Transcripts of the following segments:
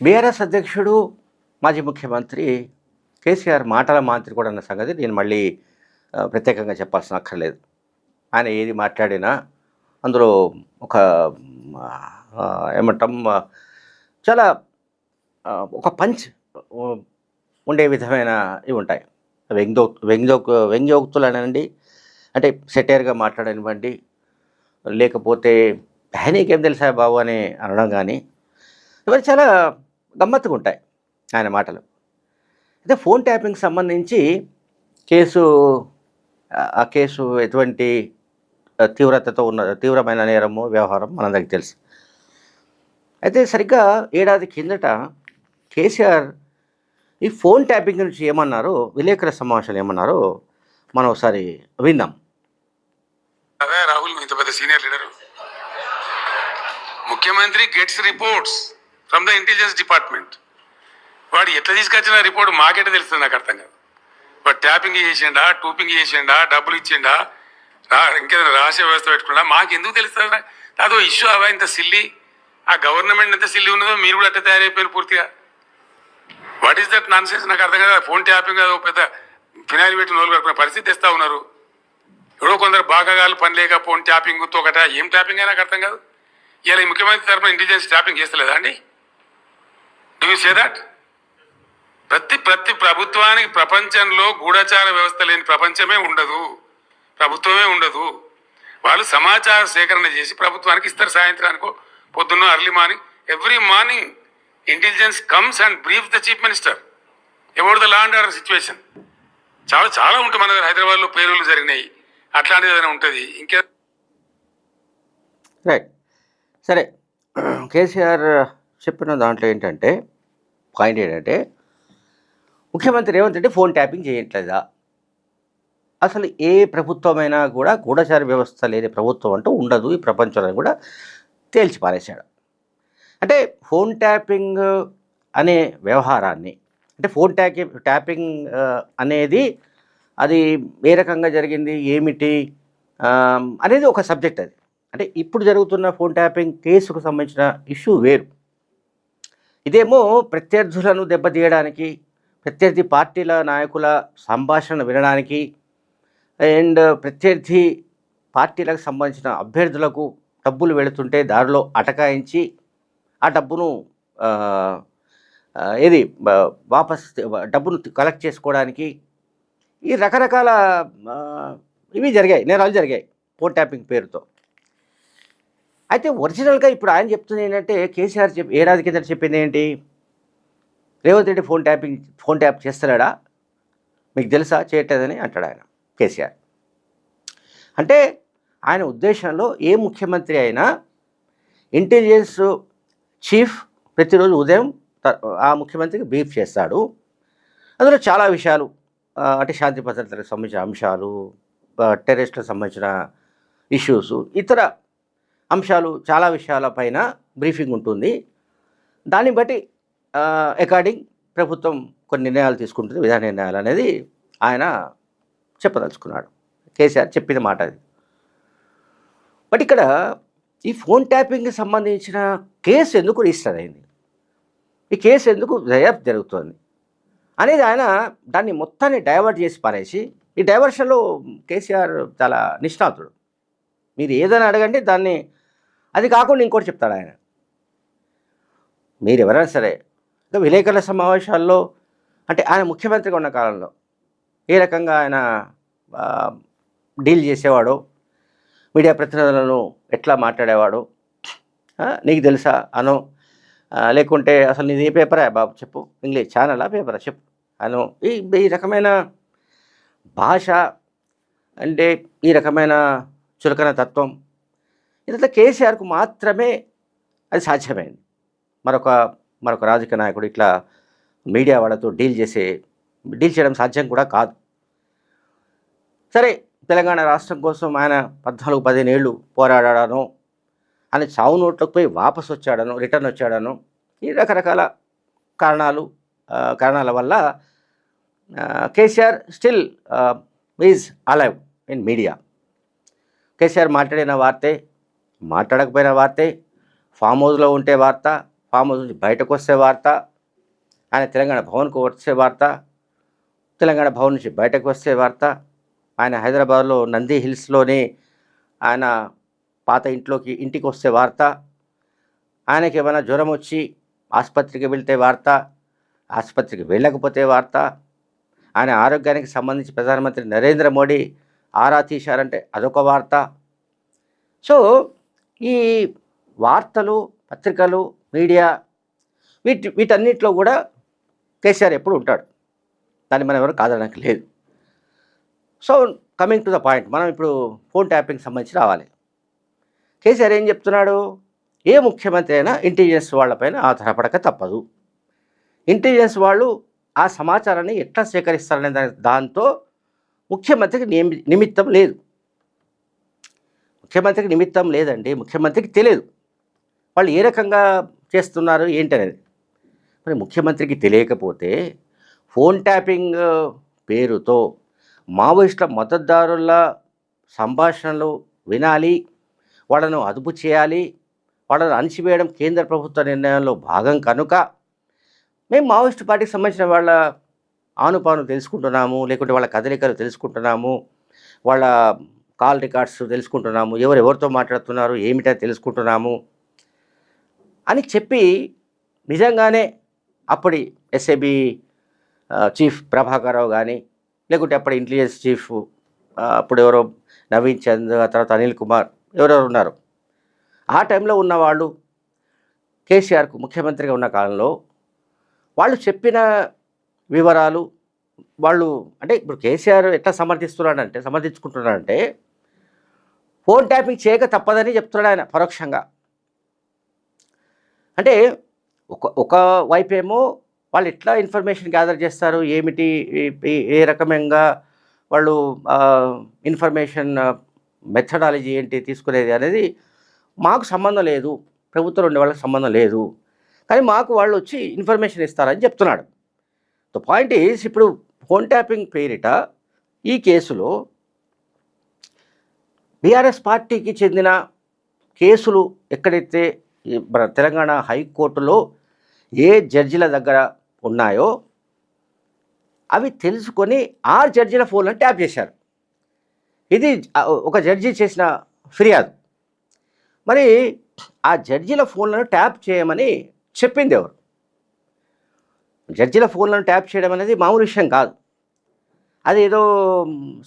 BRS అధ్యక్షుడు మాజీ ముఖ్యమంత్రి కేసీఆర్ మాటల మాంత్రి కూడా అన్న సంగతి నేను మళ్ళీ ప్రత్యేకంగా చెప్పాల్సిన అక్కర్లేదు ఆయన ఏది మాట్లాడినా అందులో ఒక ఏమంటాం చాలా ఒక పంచ్ ఉండే విధమైన ఇవి ఉంటాయి. వ్యంగ్యో వ్యంగ్యో వ్యంగ్యోక్తులు అనండి అంటే సెటైర్గా మాట్లాడనివ్వండి లేకపోతే "హే, తెలుసా బాబు అని అనడం కానీ ఇవన్నీ చాలా గమ్మత్తుగా ఉంటాయి ఆయన మాటలు. అయితే ఫోన్ ట్యాపింగ్ సంబంధించి కేసు ఆ- కేసు ఎటువంటి తీవ్రతతో ఉన్న తీవ్రమైన నేరము వ్యవహారం మనందరికీ తెలుసు. అయితే సరిగ్గా ఏడాది కిందట కేసీఆర్ ఈ ఫోన్ ట్యాపింగ్ గురించి ఏమన్నారు విలేకరుల సమావేశాలు ఏమన్నారో మనం ఒకసారి విందాం. అదే రాహుల్ ఇంత పెద్ద సీనియర్ లీడర్. ముఖ్యమంత్రి gets reports. From the intelligence department. వాడు ఎట్లా తీసుకొచ్చిన రిపోర్ట్ మాకెట్ట తెలుస్తుంది నాకు అర్థం కాదు. వాడు ట్యాపింగ్ చేసిండా టూపింగ్ చేసిండా డబ్బులు ఇచ్చిండా రా ఇంకేదైనా రహస్య వ్యవస్థ పెట్టుకున్నా మాకు ఎందుకు తెలుస్తుంది అదో ఇష్యూ అవా ఇంత సిల్లి? ఆ గవర్నమెంట్ ఎంత సిల్లి ఉన్నదో మీరు కూడా అట్లా తయారైపోయారు పూర్తిగా. What is that nonsense నాకు అర్థం కదా. ఫోన్ ట్యాపింగ్ అది ఒక పెద్ద ఫినాయిల్ పెట్టిన రోజులు కడుపుకునే పరిస్థితి తెస్తా ఉన్నారు. ఎవడో కొందరు బాగాగాలు పని లేక ఫోన్ ట్యాపింగ్ తోకట ఏం ట్యాపింగ్ అయినా నాకు అర్థం కాదు. ఇలా ముఖ్యమంత్రి తరఫున ఇంటెలిజెన్స్ ట్యాపింగ్ చేస్తలేదా అండి? డూ యూ సే దట్ ప్రతి ప్రతి ప్రభుత్వానికి ప్రపంచంలో గూఢచార వ్యవస్థ లేని ప్రపంచమే ఉండదు. ప్రభుత్వమే ఉండదు. వాళ్ళు సమాచార సేకరణ చేసి ప్రభుత్వానికి ఇస్తారు సాయంత్రానికో పొద్దున్న early morning every morning intelligence comes and brief the chief minister ఎవరు the law and order situation చాలా చాలా ఉంటుంది మన దగ్గర హైదరాబాద్లో పేరులు జరిగినాయి. అట్లాంటిది ఏదైనా ఉంటుంది? ఇంకే రైట్ సరే కేసీఆర్ చెప్పిన దాంట్లో ఏంటంటే పాయింట్ ఏంటంటే ముఖ్యమంత్రి రేవంత్ రెడ్డి ఫోన్ ట్యాపింగ్ చేయట్లేదా? అసలు ఏ ప్రభుత్వమైనా కూడా గూఢచార వ్యవస్థ లేని ప్రభుత్వం అంటూ ఉండదు. ఈ ప్రపంచంలో కూడా తేల్చి పారేశాడు. అంటే ఫోన్ ట్యాపింగ్ అనే వ్యవహారాన్ని అంటే ఫోన్ ట్యాకి ట్యాపింగ్ అనేది అది ఏ రకంగా జరిగింది ఏమిటి అనేది ఒక సబ్జెక్ట్ అది. అంటే ఇప్పుడు జరుగుతున్న ఫోన్ ట్యాపింగ్ కేసుకు సంబంధించిన ఇష్యూ వేరు. ఇదేమో ప్రత్యర్థులను దెబ్బతీయడానికి ప్రత్యర్థి పార్టీల నాయకుల సంభాషణ వినడానికి అండ్ ప్రత్యర్థి పార్టీలకు సంబంధించిన అభ్యర్థులకు డబ్బులు వెళుతుంటే దారిలో అటకాయించి ఆ డబ్బును ఏది వాపస్ డబ్బును కలెక్ట్ చేసుకోవడానికి ఈ రకరకాల ఇవి జరిగాయి నేరాలు జరిగాయి ఫోన్ ట్యాపింగ్ పేరుతో. అయితే ఒరిజినల్గా ఇప్పుడు ఆయన చెప్తుంది ఏంటంటే కేసీఆర్ చెప్ ఏడాది కింద చెప్పింది ఏంటి? Revanth Reddy phone tapping phone tap చేస్తున్నాడా మీకు తెలుసా? చేయట్లేదని అంటాడు ఆయన కేసీఆర్. అంటే ఆయన ఉద్దేశంలో ఏ ముఖ్యమంత్రి అయినా ఇంటెలిజెన్స్ చీఫ్ ప్రతిరోజు ఉదయం త- ఆ ముఖ్యమంత్రికి బ్రీఫ్ చేస్తాడు. అందులో చాలా విషయాలు అంటే శాంతి భద్రతలకు సంబంధించిన అంశాలు టెర్రరిస్టులకు సంబంధించిన ఇష్యూస్ ఇతర అంశాలు చాలా విషయాలపైన బ్రీఫింగ్ ఉంటుంది. దాన్ని బట్టి అకార్డింగ్ ప్రభుత్వం కొన్ని నిర్ణయాలు తీసుకుంటుంది. విధాన నిర్ణయాలు అనేది ఆయన చెప్పదలుచుకున్నాడు. కేసీఆర్ చెప్పిన మాట అది. బట్ ఇక్కడ ఈ ఫోన్ ట్యాపింగ్కి సంబంధించిన కేసు ఎందుకు రిజిస్టర్ అయింది? ఈ కేసు ఎందుకు దర్యాప్తు జరుగుతోంది? అనేది ఆయన దాన్ని మొత్తాన్ని డైవర్ట్ చేసి పారేసి ఈ డైవర్షన్లో కేసీఆర్ చాలా నిష్ణాతుడు. మీరు ఏదైనా అడగండి దాన్ని అది కాకుండా ఇంకోటి చెప్తాడు ఆయన. మీరు ఎవరైనా సరే ఇంకా విలేకరుల సమావేశాల్లో అంటే ఆయన ముఖ్యమంత్రిగా ఉన్న కాలంలో ఏ రకంగా ఆయన డీల్ చేసేవాడో మీడియా ప్రతినిధులను ఎట్లా మాట్లాడేవాడు నీకు తెలుసా అను లేకుంటే అసలు నీది ఏ పేపరా బాబు చెప్పు ఇంగ్లీష్ ఛానలా పేపరా చెప్పు అను ఈ ఈ రకమైన భాష అంటే ఈ రకమైన చులకన తత్వం ఇదంతా కేసీఆర్కు మాత్రమే అది సాధ్యమైంది. మరొక మరొక రాజకీయ నాయకుడు ఇట్లా మీడియా వాళ్ళతో డీల్ చేసే డీల్ చేయడం సాధ్యం కూడా కాదు. సరే తెలంగాణ రాష్ట్రం కోసం ఆయన పద్నాలుగు పదిహేను ఏళ్ళు పోరాడాను ఆయన చావు నోట్లకు పోయి వాపసు వచ్చాడను రిటర్న్ వచ్చాడను ఈ రకరకాల కారణాలు కారణాల వల్ల KCR still is alive in media. KCR మాట్లాడిన వార్తే మాట్లాడకపోయిన వార్తే ఫామ్ హౌస్లో ఉంటే వార్త ఫామ్ హౌస్ నుంచి బయటకు వస్తే వార్త ఆయన తెలంగాణ భవన్కు వచ్చే వార్త తెలంగాణ భవన్ నుంచి బయటకు వస్తే వార్త ఆయన హైదరాబాద్లో నంది హిల్స్లోని ఆయన పాత ఇంట్లోకి ఇంటికి వస్తే వార్త ఆయనకి ఏమైనా జ్వరం వచ్చి ఆసుపత్రికి వెళ్తే వార్త ఆసుపత్రికి వెళ్ళకపోతే వార్త ఆయన ఆరోగ్యానికి సంబంధించి ప్రధానమంత్రి నరేంద్ర మోడీ ఆరా తీశారంటే అదొక వార్త. సో ఈ వార్తలు పత్రికలు మీడియా వీటి వీటన్నిటిలో కూడా కేసీఆర్ ఎప్పుడు ఉంటాడు. దాన్ని మనం ఎవరు కాదనడానికి లేదు. So coming to the point మనం ఇప్పుడు ఫోన్ ట్యాపింగ్ సంబంధించి రావాలి. కేసీఆర్ ఏం చెప్తున్నాడు? ఏ ముఖ్యమంత్రి అయినా ఇంటెలిజెన్స్ వాళ్ళపైన ఆధారపడక తప్పదు. ఇంటెలిజెన్స్ వాళ్ళు ఆ సమాచారాన్ని ఎట్లా సేకరిస్తారనే దాంతో ముఖ్యమంత్రికి నిమిత్తం లేదు. ముఖ్యమంత్రికి నిమిత్తం లేదండి ముఖ్యమంత్రికి తెలియదు. వాళ్ళు ఏ రకంగా చేస్తున్నారు ఏంటనేది. మరి ముఖ్యమంత్రికి తెలియకపోతే ఫోన్ ట్యాపింగ్ పేరుతో మావోయిస్టుల మద్దతుదారుల సంభాషణలు వినాలి వాళ్ళను అదుపు చేయాలి వాళ్ళను అణిచివేయడం కేంద్ర ప్రభుత్వ నిర్ణయంలో భాగం కనుక మేము మావోయిస్టు పార్టీకి సంబంధించిన వాళ్ళ ఆనుపాను తెలుసుకుంటున్నాము లేకుంటే వాళ్ళ కదలికలు తెలుసుకుంటున్నాము వాళ్ళ కాల్ రికార్డ్స్ తెలుసుకుంటున్నాము ఎవరు ఎవరితో మాట్లాడుతున్నారు ఏమిటో తెలుసుకుంటున్నాము అని చెప్పి నిజంగానే అప్పటి ఎస్ఏబి చీఫ్ ప్రభాకరరావు కానీ లేకుంటే అప్పటి ఇంటెలిజెన్స్ చీఫ్ అప్పుడు ఎవరో నవీన్ చంద్ ఆ తర్వాత అనిల్ కుమార్ ఎవరెవరు ఉన్నారు. ఆ టైంలో ఉన్నవాళ్ళు కేసీఆర్కు ముఖ్యమంత్రిగా ఉన్న కాలంలో వాళ్ళు చెప్పిన వివరాలు వాళ్ళు అంటే ఇప్పుడు కేసీఆర్ ఎట్లా సమర్థిస్తున్నాడంటే సమర్థించుకుంటున్నాడంటే ఫోన్ ట్యాపింగ్ చేయక తప్పదని చెప్తున్నాడు ఆయన పరోక్షంగా. అంటే ఒక ఒక వైపేమో వాళ్ళు ఎట్లా ఇన్ఫర్మేషన్ గ్యాదర్ చేస్తారు ఏమిటి ఏ రకమంగా వాళ్ళు ఇన్ఫర్మేషన్ మెథడాలజీ ఏంటి తీసుకునేది అనేది మాకు సంబంధం లేదు ప్రభుత్వం ఉండే వాళ్ళకి సంబంధం లేదు. కానీ మాకు వాళ్ళు వచ్చి ఇన్ఫర్మేషన్ ఇస్తారని చెప్తున్నాడు. ద పాయింట్ ఈస్ ఇప్పుడు ఫోన్ ట్యాపింగ్ పేరిట ఈ కేసులో బీఆర్ఎస్ పార్టీకి చెందిన కేసులు ఎక్కడైతే మన తెలంగాణ హైకోర్టులో ఏ జడ్జిల దగ్గర ఉన్నాయో అవి తెలుసుకొని ఆ జడ్జిల ఫోన్లను ట్యాప్ చేశారు. ఇది ఒక జడ్జి చేసిన ఫిర్యాదు. మరి ఆ జడ్జిల ఫోన్లను ట్యాప్ చేయమని చెప్పింది ఎవరు? జడ్జిల ఫోన్లను ట్యాప్ చేయడం అనేది మామూలు విషయం కాదు. అది ఏదో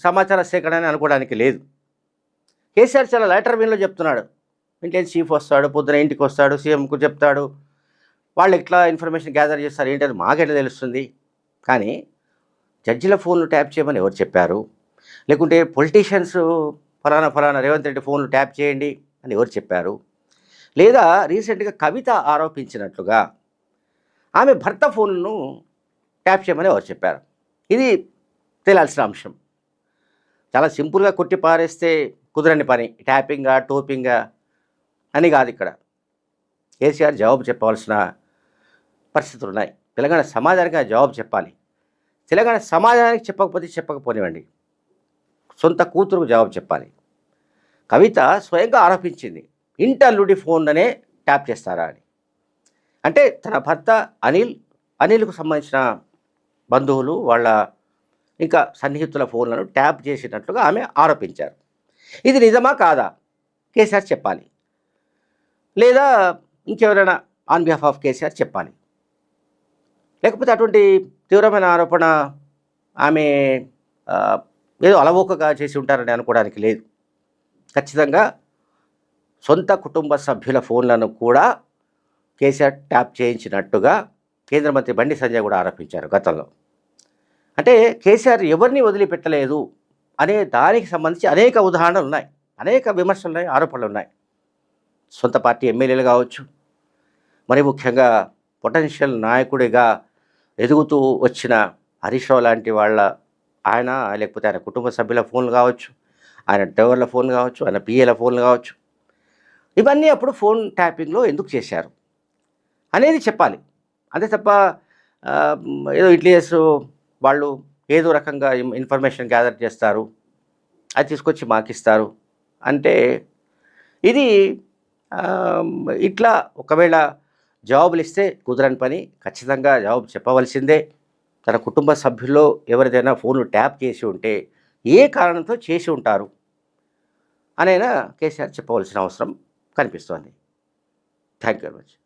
సమాచార సేకరణ అని అనుకోవడానికి లేదు. కేసీఆర్ చాలా లెటర్ విన్లో చెప్తున్నాడు. ఇంటెలిజెన్స్ చీఫ్ వస్తాడు పొద్దున ఇంటికి వస్తాడు సీఎంకు చెప్తాడు. వాళ్ళు ఎట్లా ఇన్ఫర్మేషన్ గ్యాదర్ చేస్తారు ఏంటది మాకెట్లా తెలుస్తుంది? కానీ జడ్జిల ఫోన్లు ట్యాప్ చేయమని ఎవరు చెప్పారు? లేకుంటే పొలిటీషియన్స్ ఫలానా ఫలానా రేవంత్ రెడ్డి ఫోన్లు ట్యాప్ చేయండి అని ఎవరు చెప్పారు? లేదా రీసెంట్గా కవిత ఆరోపించినట్లుగా ఆమె భర్త ఫోన్ను ట్యాప్ చేయమని ఎవరు చెప్పారు? ఇది తేలాల్సిన అంశం. చాలా సింపుల్గా కొట్టి పారేస్తే కుదరని పని ట్యాపింగా టోపింగా అని కాదు ఇక్కడ. కేసీఆర్ జవాబు చెప్పవలసిన పరిస్థితులు ఉన్నాయి. తెలంగాణ సమాజానికి ఆ జవాబు చెప్పాలి. తెలంగాణ సమాజానికి చెప్పకపోతే చెప్పకపోనివ్వండి. సొంత కూతురుకు జవాబు చెప్పాలి. కవిత స్వయంగా ఆరోపించింది ఇంటర్లుడి ఫోన్లనే ట్యాప్ చేస్తారా అని. అంటే తన భర్త అనిల్ అనిల్కు సంబంధించిన బంధువులు వాళ్ళ ఇంకా సన్నిహితుల ఫోన్లను ట్యాప్ చేసినట్లుగా ఆమె ఆరోపించారు. ఇది నిజమా కాదా? కేసీఆర్ చెప్పాలి. లేదా ఇంకెవరైనా ఆన్ బిహాఫ్ ఆఫ్ కేసీఆర్ చెప్పాలి. లేకపోతే అటువంటి తీవ్రమైన ఆరోపణ ఆమె ఏదో అలవోకగా చేసి ఉంటారని అనుకోవడానికి లేదు. ఖచ్చితంగా సొంత కుటుంబ సభ్యుల ఫోన్లను కూడా కేసీఆర్ ట్యాప్ చేయించినట్టుగా కేంద్ర మంత్రి బండి సంజయ్ కూడా ఆరోపించారు గతంలో. అంటే కేసీఆర్ ఎవరిని వదిలిపెట్టలేదు? అనే దానికి సంబంధించి అనేక ఉదాహరణలు ఉన్నాయి అనేక విమర్శలు ఉన్నాయి ఆరోపణలు ఉన్నాయి సొంత పార్టీ ఎమ్మెల్యేలు కావచ్చు మరి ముఖ్యంగా పొటెన్షియల్ నాయకుడిగా ఎదుగుతూ వచ్చిన హరీష్ రావు లాంటి వాళ్ళ ఆయన లేకపోతే ఆయన కుటుంబ సభ్యుల ఫోన్లు కావచ్చు ఆయన డ్రైవర్ల ఫోన్ కావచ్చు ఆయన పిఏల ఫోన్లు కావచ్చు. ఇవన్నీ అప్పుడు ఫోన్ ట్యాపింగ్లో ఎందుకు చేశారు? అనేది చెప్పాలి. అంతే తప్ప ఏదో ఇంటెలిజెన్స్ వాళ్ళు ఏదో రకంగా ఇన్ఫర్మేషన్ గ్యాదర్ చేస్తారు. అది తీసుకొచ్చి మాకిస్తారు. అంటే ఇది ఇట్లా ఒకవేళ జవాబులు ఇస్తే కుదరని పని. ఖచ్చితంగా జవాబు చెప్పవలసిందే. తన కుటుంబ సభ్యుల్లో ఎవరిదైనా ఫోన్లు ట్యాప్ చేసి ఉంటే ఏ కారణంతో చేసి ఉంటారు అనైనా కేసీఆర్ చెప్పవలసిన అవసరం కనిపిస్తోంది. Thank you very much.